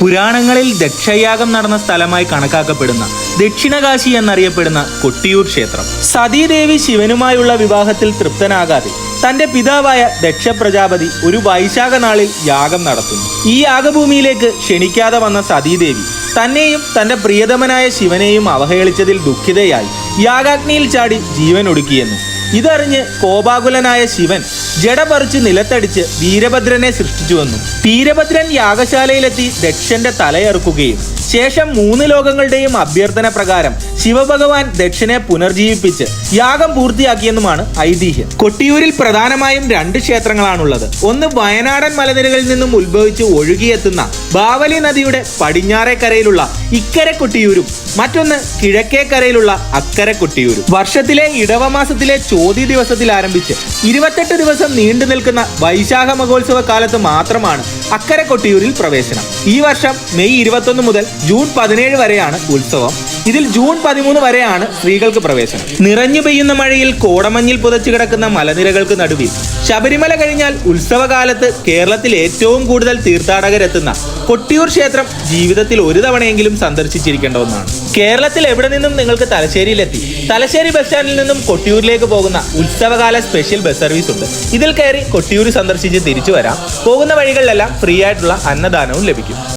പുരാണങ്ങളിൽ ദക്ഷയാഗം നടന്ന സ്ഥലമായി കണക്കാക്കപ്പെടുന്ന ദക്ഷിണകാശി എന്നറിയപ്പെടുന്ന കൊട്ടിയൂർ ക്ഷേത്രം. സതീദേവി ശിവനുമായുള്ള വിവാഹത്തിൽ തൃപ്തനാകാതെ തന്റെ പിതാവായ ദക്ഷ പ്രജാപതി ഒരു വൈശാഖ നാളിൽ യാഗം നടത്തുന്നു. ഈ യാഗഭൂമിയിലേക്ക് ക്ഷണിക്കാതെ വന്ന സതീദേവി തന്നെയും തന്റെ പ്രിയതമനായ ശിവനെയും അവഹേളിച്ചതിൽ ദുഃഖിതയായി. യാഗാഗ്നിയിൽ ചാടി ജീവൻ ഒടുക്കിയെന്നു ഇതറിഞ്ഞ് കോപാകുലനായ ശിവൻ ജട പറിച്ച് നിലത്തടിച്ച് വീരഭദ്രനെ സൃഷ്ടിച്ചുവെന്നും വീരഭദ്രൻ യാഗശാലയിലെത്തി ദക്ഷന്റെ തലയറുക്കുകയും ശേഷം മൂന്ന് ലോകങ്ങളുടെയും അഭ്യർത്ഥന പ്രകാരം ശിവഭഗവാൻ ദക്ഷനെ പുനർജീവിപ്പിച്ച് യാഗം പൂർത്തിയാക്കിയെന്നുമാണ് ഐതിഹ്യം. കൊട്ടിയൂരിൽ പ്രധാനമായും രണ്ട് ക്ഷേത്രങ്ങളാണുള്ളത്. ഒന്ന് വയനാടൻ മലനിരകളിൽ നിന്നും ഉത്ഭവിച്ച് ഒഴുകിയെത്തുന്ന ബാവലി നദിയുടെ പടിഞ്ഞാറേ കരയിലുള്ള ഇക്കരെ കൊട്ടിയൂരും മറ്റൊന്ന് കിഴക്കേ കരയിലുള്ള അക്കരെ കൊട്ടിയൂരും. വർഷത്തിലെ ഇടവമാസത്തിലെ ചോതി ദിവസത്തിൽ ആരംഭിച്ച് ഇരുപത്തെട്ട് ദിവസം നീണ്ടു നിൽക്കുന്ന വൈശാഖ മഹോത്സവ കാലത്ത് മാത്രമാണ് അക്കരെ കൊട്ടിയൂരിൽ പ്രവേശനം. ഈ വർഷം മെയ് ഇരുപത്തൊന്ന് മുതൽ ജൂൺ പതിനേഴ് വരെയാണ് ഉത്സവം. ഇതിൽ ജൂൺ പതിമൂന്ന് വരെയാണ് സ്ത്രീകൾക്ക് പ്രവേശനം. നിറഞ്ഞു പെയ്യുന്ന മഴയിൽ കോടമഞ്ഞിൽ പുതച്ചു കിടക്കുന്ന മലനിരകൾക്ക് നടുവിൽ. ശബരിമല കഴിഞ്ഞാൽ ഉത്സവകാലത്ത് കേരളത്തിൽ ഏറ്റവും കൂടുതൽ തീർത്ഥാടകരെത്തുന്ന കൊട്ടിയൂർ ക്ഷേത്രം ജീവിതത്തിൽ ഒരു തവണയെങ്കിലും സന്ദർശിച്ചിരിക്കേണ്ട ഒന്നാണ്. കേരളത്തിൽ എവിടെ നിന്നും നിങ്ങൾക്ക് തലശ്ശേരിയിലെത്തി? തലശ്ശേരി ബസ് സ്റ്റാൻഡിൽ നിന്നും കൊട്ടിയൂരിലേക്ക് പോകുന്ന ഉത്സവകാല സ്പെഷ്യൽ ബസ് സർവീസ് ഉണ്ട്. ഇതിൽ കയറി കൊട്ടിയൂർ സന്ദർശിച്ച് തിരിച്ചു വരാം. പോകുന്ന വഴികളിലെല്ലാം ഫ്രീ ആയിട്ടുള്ള അന്നദാനവും ലഭിക്കും.